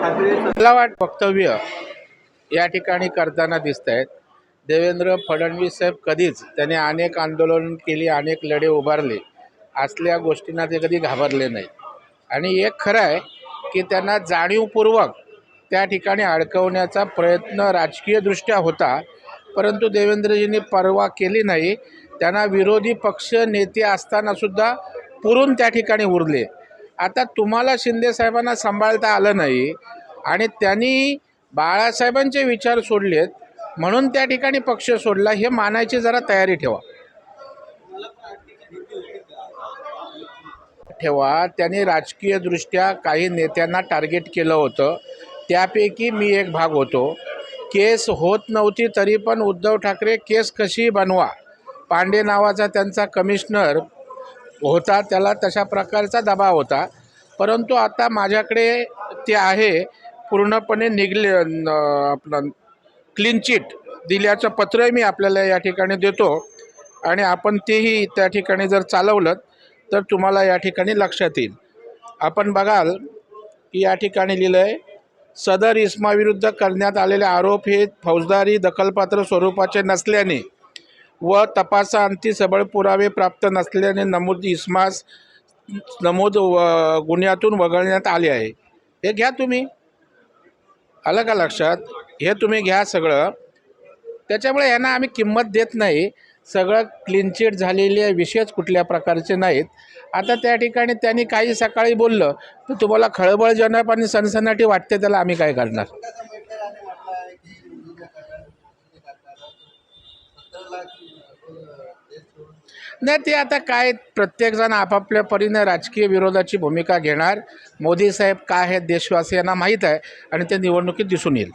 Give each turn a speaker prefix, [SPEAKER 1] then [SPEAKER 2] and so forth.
[SPEAKER 1] मला वाट वक्तव्य या ठिकाणी करताना दिसत आहेत देवेंद्र फडणवीस साहेब कधीच त्याने अनेक आंदोलन केली अनेक लढे उभारले. असल्या गोष्टींना ते कधी घाबरले नाही. आणि एक खरं आहे की त्यांना जाणीवपूर्वक त्या ठिकाणी अडकवण्याचा प्रयत्न राजकीयदृष्ट्या होता. परंतु देवेंद्रजींनी परवा केली नाही. त्यांना विरोधी पक्ष नेते असतानासुद्धा पुरून त्या ठिकाणी उरले. आता तुम्हाला शिंदे साहेबांना सांभाळता आलं नाही आणि त्यांनी बाळासाहेबांचे विचार सोडलेत म्हणून त्या ठिकाणी पक्ष सोडला हे मानायची जरा तयारी ठेवा. ठेवा त्यांनी राजकीयदृष्ट्या काही नेत्यांना टार्गेट केलं होतं. त्यापैकी मी एक भाग होतो. केस होत नव्हती तरी पण उद्धव ठाकरे केस कशी बनवा. पांडे नावाचा त्यांचा कमिशनर होता त्याला तशा प्रकारचा दबाव होता. परंतु आता माझ्याकडे ते आहे पूर्णपणे निघले आपलं क्लीन चिट दिल्याचं पत्रही मी आपल्याला या ठिकाणी देतो. आणि आपण तेही त्या ठिकाणी जर चालवलं तर तुम्हाला या ठिकाणी लक्षात येईल. आपण बघाल की या ठिकाणी लिहिलं आहे सदर इस्माविरुद्ध करण्यात आलेले आरोप हे फौजदारी दखलपात्र स्वरूपाचे नसल्याने व तपासाअंती सबळ पुरावे प्राप्त नसल्याने नमूद इस्मास नमूद व- गुन्ह्यातून वगळण्यात आले आहे. हे घ्या तुम्ही. आलं का लक्षात? हे तुम्ही घ्या सगळं. त्याच्यामुळे यांना आम्ही किंमत देत नाही. सगळं क्लीनचिट झालेले विषयच कुठल्या प्रकारचे नाहीत. आता त्या ठिकाणी त्यांनी काही सकाळी बोललं तर तुम्हाला खळबळजनक आणि सनसनाटी वाटते त्याला आम्ही काय करणार? नाही ते आता काय प्रत्येकजण आपापल्या परीने राजकीय विरोधाची भूमिका घेणार. मोदी साहेब काय आहेत देशवासियांना माहीत आहे आणि ते निवडणुकीत दिसून येईल.